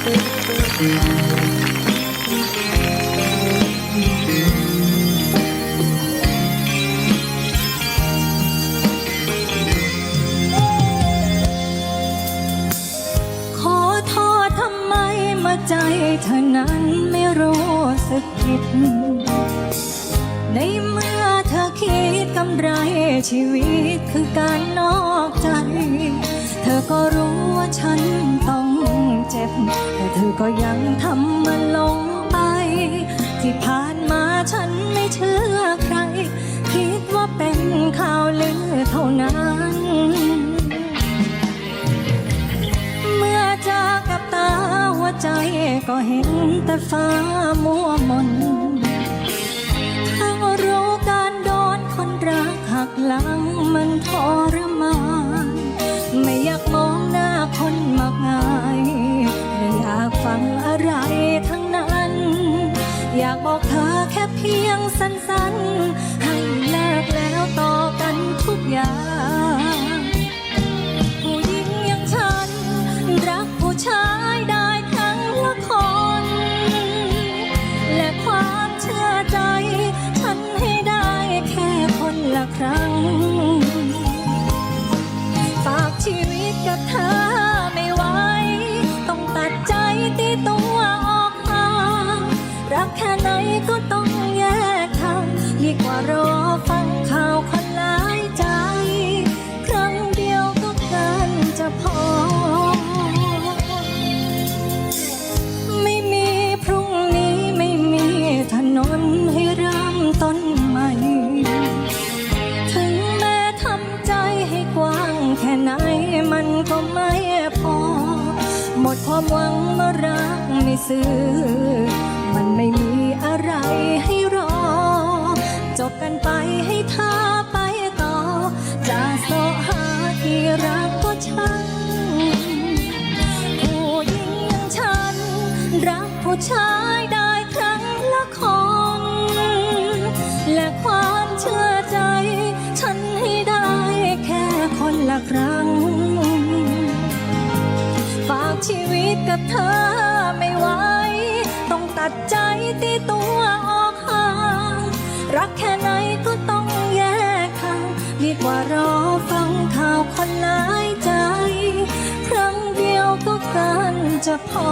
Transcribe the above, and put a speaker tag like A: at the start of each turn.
A: ขอโทษทำไมมื่อใจเธอนั้นไม่รู้สึกผิด ในเมื่อเธอคิดกำไรชีวิตคือการนอกใจ เธอก็รู้ว่าฉันต้อง เจ็บ แต่เธอก็ยังทำมันลงไป ที่ผ่านมาฉันไม่เชื่อใคร คิดว่าเป็นข่าวลือเท่านั้น เมื่อเจอกับตาหัวใจก็เห็นแต่ฟ้ามัวมนากบอกเธอแค่เพียงสั้นๆ ให้เลิกแล้วต่อกันทุกอย่าง ผู้หญิงอย่างฉัน รักผู้ชายได้ครั้งละคน และความเชื่อใจ ฉันให้ได้แค่คนละครั้ง ก็ต้องแยกทางดีกว่ารอฟังข่าวคนหลายใจ ครั้งเดียวก็เกินจะพอ ไม่มีพรุ่งนี้ไม่มีถนนให้เริ่มต้นใหม่ ถึงแม้ทำใจให้กว้างแค่ไหนมันก็ไม่พอ หมดความหวังเมื่อรักไม่ซื้อ รักผู้ชายได้ครั้งละคน และความเชื่อใจ ฉันให้ได้แค่คนละครั้ง ฝากชีวิตกับเธอไม่ไหวต้องตัดใจตีตัวออกห่างรักแค่ไหนก็ต้องแยกทางดีกว่ารอฟังข่าวคนหลายใจ ครั้งเดียวก็เกินจะพอ